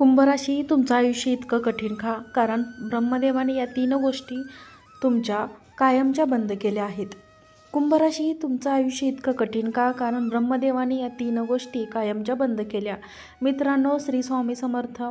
कुंभराशी तुमचं आयुष्य इतकं कठीण का कारण ब्रह्मदेवाने या तीन गोष्टी तुमच्या कायमच्या बंद केल्या आहेत. कुंभराशी तुमचं आयुष्य इतकं कठीण का? कारण ब्रह्मदेवाने या तीन गोष्टी कायमच्या बंद केल्या. मित्रांनो श्री स्वामी समर्थ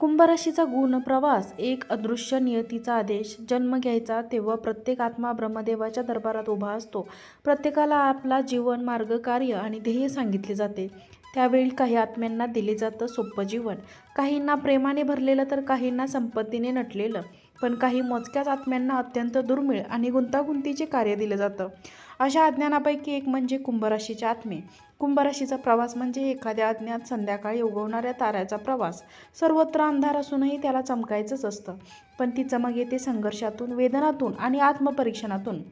कुंभराशीचा गुण प्रवास एक अदृश्य नियतीचा आदेश जन्म घ्यायचा तेव्हा प्रत्येक आत्मा ब्रह्मदेवाच्या दरबारात उभा असतो. प्रत्येकाला आपला जीवन मार्ग कार्य आणि ध्येय सांगितले जाते. त्यावेळी काही आत्म्यांना दिले जातं सोपं जीवन. काहींना प्रेमाने भरलेलं तर काहींना संपत्तीने नटलेलं. पण काही मोजक्याच आत्म्यांना अत्यंत दुर्मिळ आणि गुंतागुंतीचे कार्य दिलं जातं. अशा अज्ञानापैकी एक म्हणजे कुंभराशीचे आत्मे. कुंभराशीचा प्रवास म्हणजे एखाद्या अज्ञात संध्याकाळी उगवणाऱ्या ताऱ्याचा प्रवास. सर्वत्र अंधार असूनही त्याला चमकायचंच असतं. पण ती चमक येते संघर्षातून वेदनातून आणि आत्मपरीक्षणातून.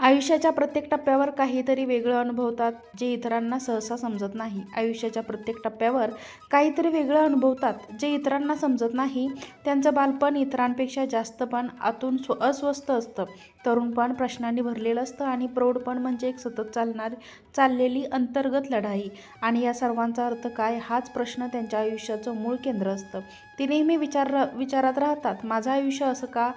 आयुष्याच्या प्रत्येक टप्प्यावर काहीतरी वेगळं अनुभवतात जे इतरांना सहसा समजत नाही. आयुष्याच्या प्रत्येक टप्प्यावर काहीतरी वेगळं अनुभवतात जे इतरांना समजत नाही. त्यांचं बालपण इतरांपेक्षा जास्त पण आतून स्व अस्वस्थ असतं. तरुणपण प्रश्नांनी भरलेलं असतं आणि प्रौढपण म्हणजे एक सतत चालणार चाललेली अंतर्गत लढाई. आणि या सर्वांचा अर्थ काय? हाच प्रश्न त्यांच्या आयुष्याचं मूळ केंद्र असतं. ते नेहमी विचार विचारात राहतात माझं आयुष्य असं का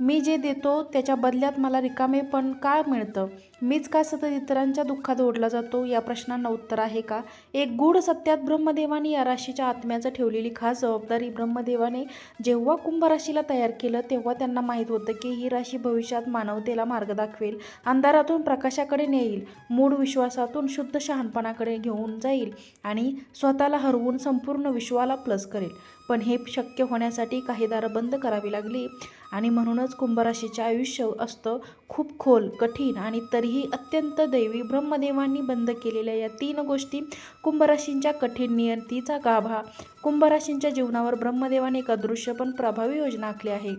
मी जे देतो त्याच्या बदल्यात मला रिकामे पण का मिळतं? मीच का सतत इतरांच्या दुःखात ओढला जातो? या प्रश्नांना उत्तर आहे का? एक गूढ सत्यात ब्रह्मदेवाने या राशीच्या आत्म्याचं ठेवलेली खास जबाबदारी ब्रह्मदेवाने जेव्हा कुंभ राशीला तयार केलं तेव्हा त्यांना माहीत होतं की ही राशी भविष्यात मानवतेला मार्ग दाखवेल अंधारातून प्रकाशाकडे नेईल मूळ विश्वासातून शुद्ध शहाणपणाकडे घेऊन जाईल आणि स्वतःला हरवून संपूर्ण विश्वाला प्लस करेल. पण हे शक्य होण्यासाठी काही दारं बंद करावी लागली. आणि म्हणूनच कुंभराशीचे आयुष्य असतं खूप खोल कठीण आणि तरीही अत्यंत दैवी ब्रह्मदेवांनी बंद केलेल्या या तीन गोष्टी कुंभराशींच्या कठीण नियतीचा गाभा. कुंभराशींच्या जीवनावर ब्रह्मदेवाने एक अदृश्य पण प्रभावी योजना आखली आहे.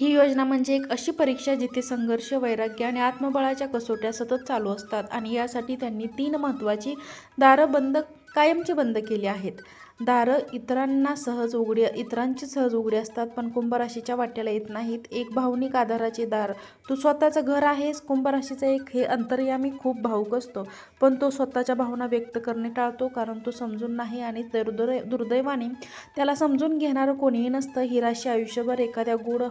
ही योजना म्हणजे एक अशी परीक्षा जिथे संघर्ष वैराग्य आणि आत्मबळाच्या कसोट्या सतत चालू असतात आणि यासाठी त्यांनी तीन महत्त्वाची दारं बंद कायमची बंद केली आहेत. दारं इतरांना सहज उघडी इतरांची सहज उघडी असतात पण कुंभराशीच्या वाट्याला येत नाहीत. एक भावनिक आधाराचे दार. तू स्वतःचं घर आहेस कुंभराशीचा एक हे अंतर्यामी खूप भावूक असतो. पण तो स्वतःच्या भावना व्यक्त करणे टाळतो कारण तो समजून नाही आणि दुर्दै दुर्दैवाने त्याला समजून घेणारं कोणीही नसतं. ही राशी आयुष्यभर एखाद्या गूढ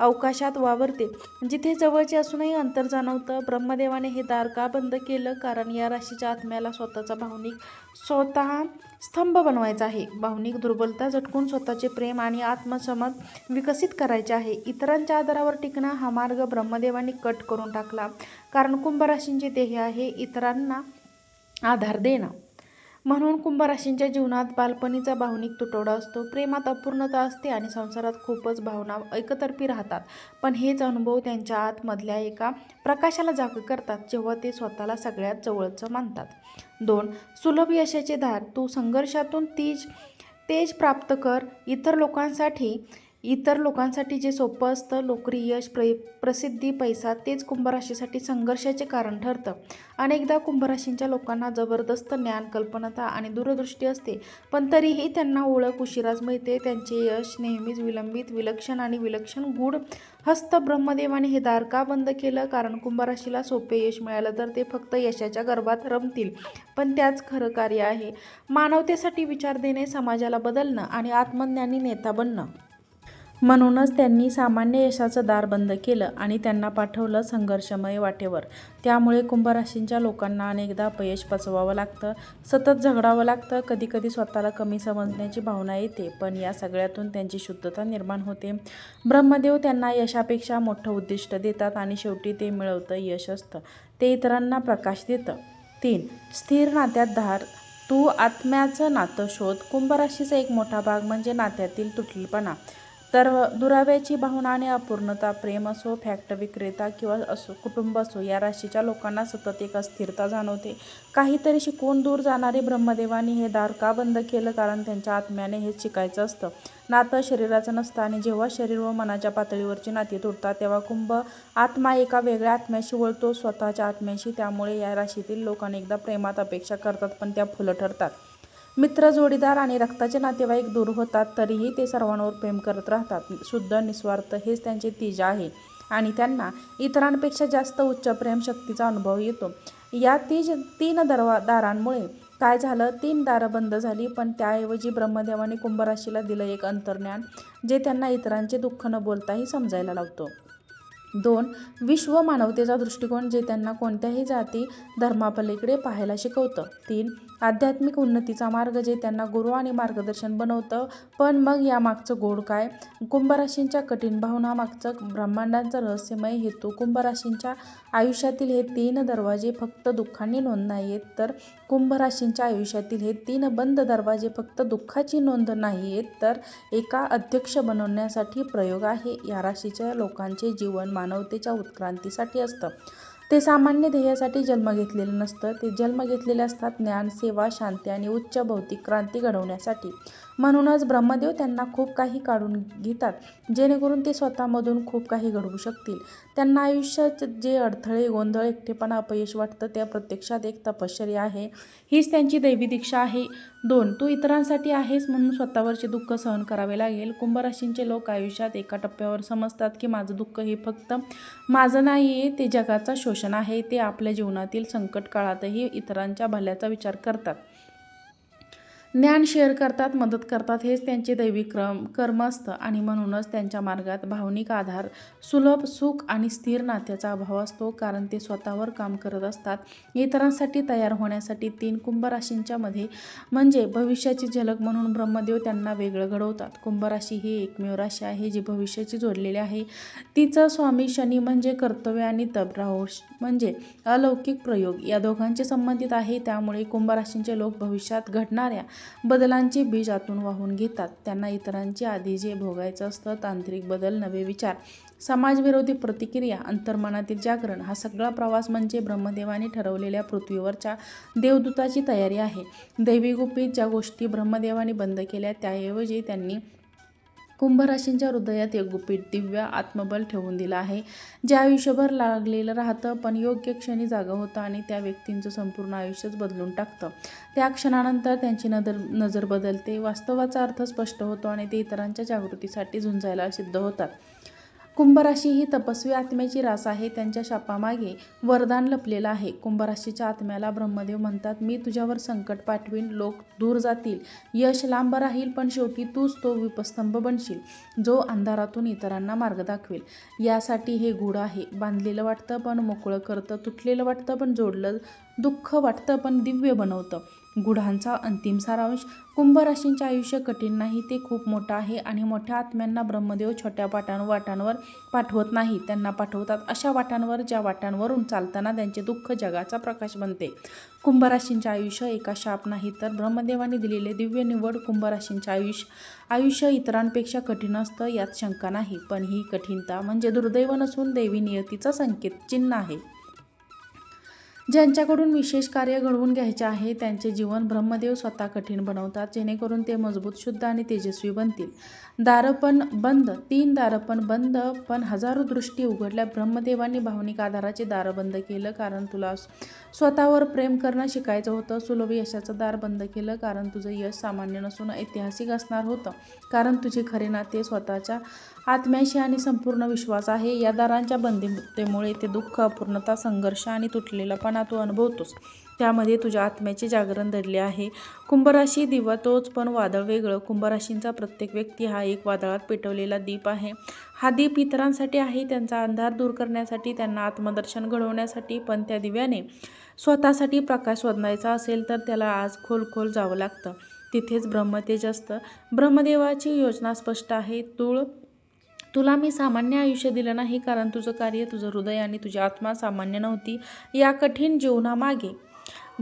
अवकाशात वावरते जिथे जवळचे असूनही अंतर जाणवतं. ब्रह्मदेवाने हे दार का बंद केलं? कारण या राशीच्या आत्म्याला स्वतःचा भावनिक स्वतः स्तंभ बनवायचा आहे. भावनिक दुर्बलता झटकून स्वतःचे प्रेम आणि आत्मसमज विकसित करायचे आहे. इतरांच्या आधारावर टिकणं हा मार्ग ब्रह्मदेवाने कट करून टाकला. कारण कुंभराशींचे ध्येय आहे इतरांना आधार देणं. म्हणून कुंभराशींच्या जीवनात बालपणीचा भावनिक तुटवडा असतो. प्रेमात अपूर्णता असते आणि संसारात खूपच भावना एकतर्फी राहतात. पण हेच अनुभव त्यांच्या आतमधल्या एका प्रकाशाला जाग करतात जेव्हा ते स्वतःला सगळ्यात जवळचं मानतात. दोन सुलभ यशाचे धार. तू संघर्षातून तीज तेज प्राप्त कर. इतर लोकांसाठी इतर लोकांसाठी जे सोपं असतं लोकरी यश प्र प्रसिद्धी पैसा तेच कुंभराशीसाठी संघर्षाचे कारण ठरतं. अनेकदा कुंभराशींच्या लोकांना जबरदस्त ज्ञान कल्पनता आणि दूरदृष्टी असते पण तरीही त्यांना ओळख उशिराच मिळते. त्यांचे यश नेहमीच विलंबित विलक्षण आणि विलक्षण गूढ हस्त ब्रह्मदेवाने हे दार का बंद केलं? कारण कुंभराशीला सोपे यश मिळालं तर ते फक्त यशाच्या गर्भात रमतील. पण त्याच खरं कार्य आहे. मानवतेसाठी विचार देणे समाजाला बदलणं आणि आत्मज्ञानी नेता बनणं. म्हणूनच त्यांनी सामान्य यशाचं दार बंद केलं आणि त्यांना पाठवलं संघर्षमय वाटेवर. त्यामुळे कुंभराशींच्या लोकांना अनेकदा अपयश पचवावं लागतं सतत झगडावं लागतं कधीकधी स्वतःला कमी समजण्याची भावना येते पण या सगळ्यातून त्यांची शुद्धता निर्माण होते. ब्रह्मदेव त्यांना यशापेक्षा मोठं उद्दिष्ट देतात आणि शेवटी ते मिळवतं यश असतं. ते इतरांना प्रकाश देतं. तीन स्थिर नात्यात धार. तू आत्म्याचं नातं शोध. कुंभराशीचा एक मोठा भाग म्हणजे नात्यातील तुटलपणा. तर दुराव्याची भावना आणि अपूर्णता प्रेम असो फॅक्ट विक्रेता किंवा असो कुटुंब असो या राशीच्या लोकांना सतत एक अस्थिरता जाणवते. काहीतरी शिकवून दूर जाणारे ब्रह्मदेवांनी हे दार का बंद केलं? कारण त्यांच्या आत्म्याने हे शिकायचं असतं. नातं शरीराचं नसतं आणि जेव्हा शरीर व मनाच्या पातळीवरची नाती तुटतात तेव्हा कुंभ आत्मा एका वेगळ्या आत्म्याशी वळतो स्वतःच्या आत्म्याशी. त्यामुळे या राशीतील लोक अनेकदा प्रेमात अपेक्षा करतात पण त्या फुलं ठरतात. मित्र जोडीदार आणि रक्ताचे नातेवाईक दूर होतात तरीही ते सर्वांवर प्रेम करत राहतात. शुद्ध निस्वार्थ हेच त्यांचे तीज आहे आणि त्यांना इतरांपेक्षा जास्त उच्च प्रेमशक्तीचा अनुभव येतो. या तीज तीन दरवा दारांमुळे काय झालं? तीन दारं बंद झाली पण त्याऐवजी ब्रह्मदेवाने कुंभराशीला दिलं एक अंतर्ज्ञान जे त्यांना इतरांचे दुःख न बोलताही समजायला लावतो. दोन विश्व मानवतेचा दृष्टिकोन जे त्यांना कोणत्याही जाती धर्मापलीकडे पाहायला शिकवतं. तीन आध्यात्मिक उन्नतीचा मार्ग जे त्यांना गुरु आणि मार्गदर्शन बनवतं. पण मग यामागचं गोड काय? कुंभराशींच्या कठीण भावनामागचं ब्रह्मांडांचा रहस्यमय हेतू. कुंभराशींच्या आयुष्यातील हे तीन दरवाजे फक्त दुःखांनी नोंद नाही आहेत तर कुंभराशींच्या आयुष्यातील हे तीन बंद दरवाजे फक्त दुःखाची नोंद नाही आहेत तर एका अध्यक्ष बनवण्यासाठी प्रयोग आहे. या राशीच्या लोकांचे जीवन मानवतेच्या उत्क्रांतीसाठी असतं. ते सामान्य ध्येयासाठी जन्म घेतलेलं नसतं. ते जन्म घेतलेले असतात ज्ञान सेवा शांती आणि उच्च भौतिक क्रांती घडवण्यासाठी. म्हणूनच ब्रह्मदेव त्यांना खूप काही काढून घेतात जेणेकरून ते स्वतःमधून खूप काही घडवू शकतील. त्यांना आयुष्यात जे अडथळे गोंधळ एकटेपणा अपयश वाटतं त्या प्रत्यक्षात एक तपश्चर्या आहे. हीच त्यांची दैवी दीक्षा आहे. दोन तू इतरांसाठी आहेस म्हणून स्वतःवरचे दुःख सहन करावे लागेल. कुंभराशींचे लोक आयुष्यात एका टप्प्यावर समजतात की माझं दुःख हे फक्त माझं नाही आहे ते जगाचं शोषण आहे. ते आपल्या जीवनातील संकट काळातही इतरांच्या भल्याचा विचार करतात. ज्ञान शेअर करतात मदत करतात हेच त्यांचे दैवी क्रम कर्म असतं. आणि म्हणूनच त्यांच्या मार्गात भावनिक आधार सुलभ सुख आणि स्थिर नात्याचा अभाव असतो. कारण ते स्वतःवर काम करत असतात. इतरांसाठी तयार होण्यासाठी तीन कुंभ राशींच्या मध्ये म्हणजे भविष्याची झलक म्हणून ब्रह्मदेव त्यांना वेगळं घडवतात. कुंभराशी ही एकमेव राशी आहे जी भविष्याची जोडलेली आहे. तिचं स्वामी शनी म्हणजे कर्तव्य आणि तब राहू म्हणजे अलौकिक प्रयोग. या दोघांचे संबंधित आहे. त्यामुळे कुंभराशींचे लोक भविष्यात घडणाऱ्या बदलांचे बीज आतून वाहून घेतात. त्यांना इतरांचे आधी जे भोगायचं असतं तांत्रिक बदल नवे विचार समाजविरोधी प्रतिक्रिया अंतर्मनातील जागरण हा सगळा प्रवास म्हणजे ब्रह्मदेवाने ठरवलेल्या पृथ्वीवरच्या देवदूताची तयारी आहे. दैवी गुपित ज्या गोष्टी ब्रह्मदेवाने बंद केल्या त्याऐवजी त्यांनी कुंभराशींच्या हृदयात एक दिव्य आत्मबल ठेवून दिलं आहे. जे आयुष्यभर लागलेलं राहतं पण योग्य क्षणी जागं होतं आणि त्या व्यक्तींचं संपूर्ण आयुष्यच बदलून टाकतं. त्या क्षणानंतर त्यांची नजर नजर बदलते. वास्तवाचा अर्थ स्पष्ट होतो आणि ते इतरांच्या जागृतीसाठी झुंजायला सिद्ध होतात. कुंभराशी ही तपस्वी आत्म्याची रास आहे त्यांच्या शापामागे वरदान लपलेलं आहे. कुंभराशीच्या आत्म्याला ब्रह्मदेव म्हणतात मी तुझ्यावर संकट पाठवीन लोक दूर जातील. यश लांब राहील पण शेवटी तूच तो विपस्तंभ बनशील जो अंधारातून इतरांना मार्ग दाखवेल. यासाठी हे गूढ आहे. बांधलेलं वाटतं पण मोकळं करतं तुटलेलं वाटतं पण जोडलं दुःख वाटतं पण दिव्य बनवतं. गुढांचा अंतिम सारांश. कुंभ राशींचे आयुष्य कठीण नाही ते खूप मोठं आहे आणि मोठ्या आत्म्यांना ब्रह्मदेव छोट्या पाटां वाटांवर पाठवत नाही. त्यांना पाठवतात अशा वाटांवर ज्या वाटांवरून चालताना त्यांचे दुःख जगाचा प्रकाश बनते. कुंभराशींचे आयुष्य एका शाप नाही तर ब्रह्मदेवाने दिलेले दिव्य निवड कुंभराशींचे आयुष्य. आयुष्य इतरांपेक्षा कठीण असतं यात शंका नाही. पण ही कठीणता म्हणजे दुर्दैव नसून देवी नियतीचा संकेत चिन्ह आहे. ज्यांच्याकडून विशेष कार्य घडवून घ्यायचे आहे त्यांचे जीवन ब्रह्मदेव स्वतः कठीण बनवतात जेणेकरून ते मजबूत शुद्ध आणि तेजस्वी बनतील. दारपण बंद तीन दारपण बंद पण हजारो दृष्टी उघडल्या ब्रह्मदेवांनी भावनिक आधाराचे दार बंद केलं कारण तुला स्वतःवर प्रेम करणं शिकायचं होतं. सुलभ यशाचं दार बंद केलं कारण तुझं यश सामान्य नसून ऐतिहासिक असणार होतं. कारण तुझे खरे नाते स्वतःच्या आत्म्याशी आणि संपूर्ण विश्वास आहे. या दारांच्या बंदितेमुळे ते दुःख अपूर्णता संघर्ष आणि तुटलेलापणा तू अनुभवतोस. त्यामध्ये तुझ्या आत्म्याचे जागरण दडले आहे. कुंभराशी दिवा तोच पण वादळ वेगळं. कुंभराशींचा प्रत्येक व्यक्ती हा एक वादळात पेटवलेला दीप आहे. हा दीप इतरांसाठी आहे त्यांचा अंधार दूर करण्यासाठी त्यांना आत्मदर्शन घडवण्यासाठी. पण त्या दिव्याने स्वतःसाठी प्रकाश शोधायचा असेल तर त्याला आज खोल खोल जावं लागतं. तिथेच ब्रह्मतेज असतं. ब्रह्मदेवाची योजना स्पष्ट आहे. तूळ तुला मी सामान्य आयुष्य दिलं नाही कारण तुझं कार्य तुझं हृदय आणि तुझी आत्मा सामान्य नव्हती. या कठीण जीवनामागे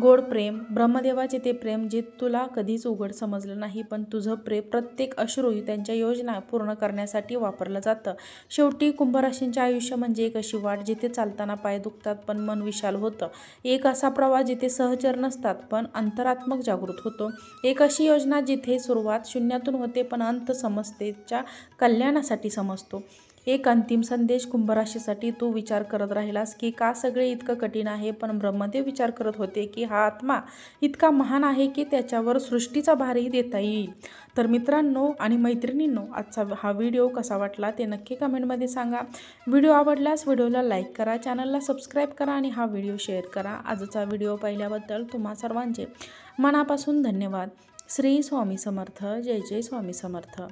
गोड प्रेम ब्रह्मदेवाचे ते प्रेम जे तुला कधीच उघड समजलं नाही पण तुझं प्रेम प्रत्येक अश्रू त्यांच्या योजना पूर्ण करण्यासाठी वापरलं जातं. शेवटी कुंभराशींचे आयुष्य म्हणजे एक अशी वाट जिथे चालताना पाय दुखतात पण मन विशाल होतं. एक असा प्रवास जिथे सहचर नसतात पण अंतरात्मक जागृत होतो. एक अशी योजना जिथे सुरुवात शून्यातून होते पण अंत समस्तेच्या कल्याणासाठी समजतो. एक अंतिम संदेश कुंभराशीसाठी तू विचार करत राहिलास की का सगळे इतकं कठीण आहे? पण ब्रह्मदेव विचार करत होते की हा आत्मा इतका महान आहे की त्याच्यावर सृष्टीचा भारही देता येईल. तर मित्रांनो आणि मैत्रिणींनो आजचा हा व्हिडिओ कसा वाटला ते नक्की कमेंटमध्ये सांगा. व्हिडिओ आवडल्यास व्हिडिओला लाईक करा चॅनलला सबस्क्राईब करा आणि हा व्हिडिओ शेअर करा. आजचा व्हिडिओ पाहिल्याबद्दल तुम्हा सर्वांचे मनापासून धन्यवाद. श्री स्वामी समर्थ. जय जय स्वामी समर्थ.